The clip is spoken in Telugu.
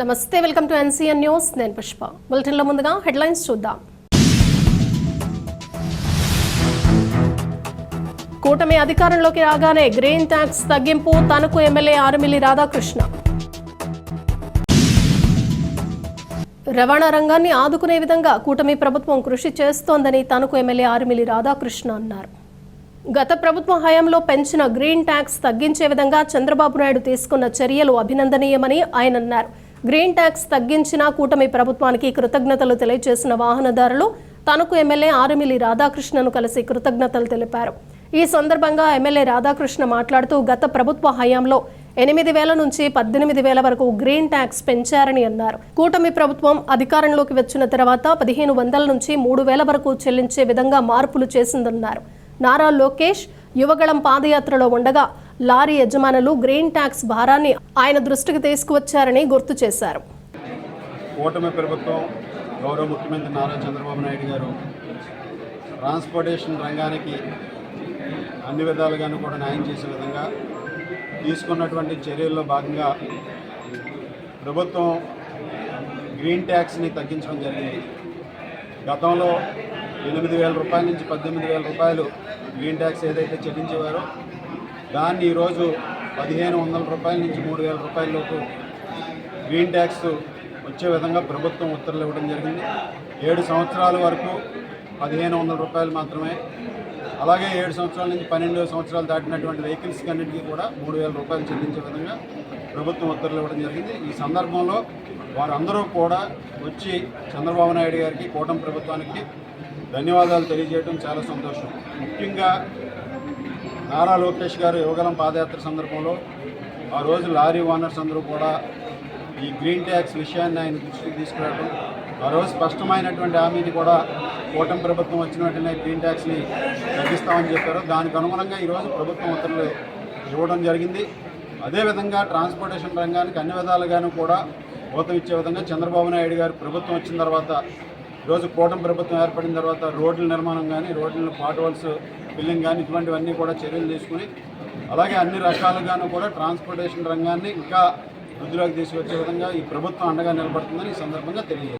నమస్తే వెల్కమ్ టు ఎన్సీఎన్ న్యూస్. నేను పుష్ప. బులెటిన్లో ముందుగా హెడ్లైన్స్ చూద్దాం. కూటమి అధికారంలోకి రాగానే గ్రీన్ ట్యాక్స్ తగ్గింపు తణుకు ఎమ్మెల్యే ఆరుమిల్లి రాధాకృష్ణ. రవాణా రంగాన్ని ఆదుకునే విధంగా కూటమి ప్రభుత్వం కృషి చేస్తోందని తణుకు ఎమ్మెల్యే ఆరుమిల్లి రాధాకృష్ణ అన్నారు. గత ప్రభుత్వ హయాంలో పెంచిన గ్రీన్ ట్యాక్స్ తగ్గించే విధంగా చంద్రబాబు నాయుడు తీసుకున్న చర్యలు అభినందనీయమని ఆయన అన్నారు. గ్రీన్ ట్యాక్స్ తగ్గించిన కూటమి ప్రభుత్వానికి కృతజ్ఞతలు తెలియజేసిన వాహనదారులు తనకు ఎమ్మెల్యే ఆరుమిలి రాధాకృష్ణను కలిసి కృతజ్ఞతలు తెలిపారు. ఈ సందర్భంగా ఎమ్మెల్యే రాధాకృష్ణ మాట్లాడుతూ గత ప్రభుత్వ హయాంలో ఎనిమిది వేల నుంచి పద్దెనిమిది వేల వరకు గ్రీన్ ట్యాక్స్ పెంచారని అన్నారు. కూటమి ప్రభుత్వం అధికారంలోకి వచ్చిన తర్వాత పదిహేను వందల నుంచి మూడు వేల వరకు చెల్లించే విధంగా మార్పులు చేసిందన్నారు. నారా లోకేష్ యువగళం పాదయాత్రలో ఉండగా లారీ యజమానులు గ్రీన్ ట్యాక్స్ భారాన్ని ఆయన దృష్టికి తీసుకువచ్చారని గుర్తు చేశారు. కూటమి ప్రభుత్వం గౌరవ ముఖ్యమంత్రి నారా చంద్రబాబు నాయుడు గారు ట్రాన్స్పోర్టేషన్ రంగానికి అన్ని విధాలుగాను కూడా న్యాయం చేసే విధంగా తీసుకున్నటువంటి చర్యల్లో భాగంగా ప్రభుత్వం గ్రీన్ ట్యాక్స్ని తగ్గించడం జరిగింది. గతంలో ఎనిమిది వేల రూపాయల నుంచి పద్దెనిమిది వేల రూపాయలు గ్రీన్ ట్యాక్స్ ఏదైతే చెల్లించేవారో దాన్ని ఈరోజు పదిహేను వందల రూపాయల నుంచి మూడు వేల రూపాయలలోపు గ్రీన్ ట్యాక్స్ వచ్చే విధంగా ప్రభుత్వం ఉత్తర్వులు ఇవ్వడం జరిగింది. ఏడు సంవత్సరాల వరకు పదిహేను వందల రూపాయలు మాత్రమే. అలాగే ఏడు సంవత్సరాల నుంచి పన్నెండు సంవత్సరాలు దాటినటువంటి వెహికల్స్ అన్నింటికీ కూడా మూడు వేల రూపాయలు చెల్లించే విధంగా ప్రభుత్వం ఉత్తర్వులు ఇవ్వడం జరిగింది. ఈ సందర్భంలో వారందరూ కూడా వచ్చి చంద్రబాబు నాయుడు గారికి కూటమి ప్రభుత్వానికి ధన్యవాదాలు తెలియజేయడం చాలా సంతోషం. ముఖ్యంగా నారా లోకేష్ గారు యువగలం పాదయాత్ర సందర్భంలో ఆ రోజు లారీ ఓనర్స్ అందరూ కూడా ఈ గ్రీన్ ట్యాక్స్ విషయాన్ని ఆయన దృష్టికి తీసుకురావడం ఆ రోజు స్పష్టమైనటువంటి హామీని కూడా కూటమి ప్రభుత్వం వచ్చిన వెంటనే గ్రీన్ ట్యాక్స్ని తగ్గిస్తామని చెప్పారు. దానికి అనుగుణంగా ఈరోజు ప్రభుత్వం ఉత్తర్వులు ఇవ్వడం జరిగింది. అదేవిధంగా ట్రాన్స్పోర్టేషన్ రంగానికి అన్ని విధాలుగాను కూడా ఊతం ఇచ్చే విధంగా చంద్రబాబు నాయుడు గారు ప్రభుత్వం వచ్చిన తర్వాత ఈరోజు కూటమి ప్రభుత్వం ఏర్పడిన తర్వాత రోడ్ల నిర్మాణం కానీ రోడ్లను పాట్వల్స్ బిల్లింగ్ కానీ ఇటువంటివన్నీ కూడా చర్యలు తీసుకుని అలాగే అన్ని రకాలుగాను కూడా ట్రాన్స్పోర్టేషన్ రంగాన్ని ఇంకా వృద్ధిలోకి తీసుకొచ్చే విధంగా ఈ ప్రభుత్వం అండగా నిలబడుతుందని ఈ సందర్భంగా తెలియజేస్తుంది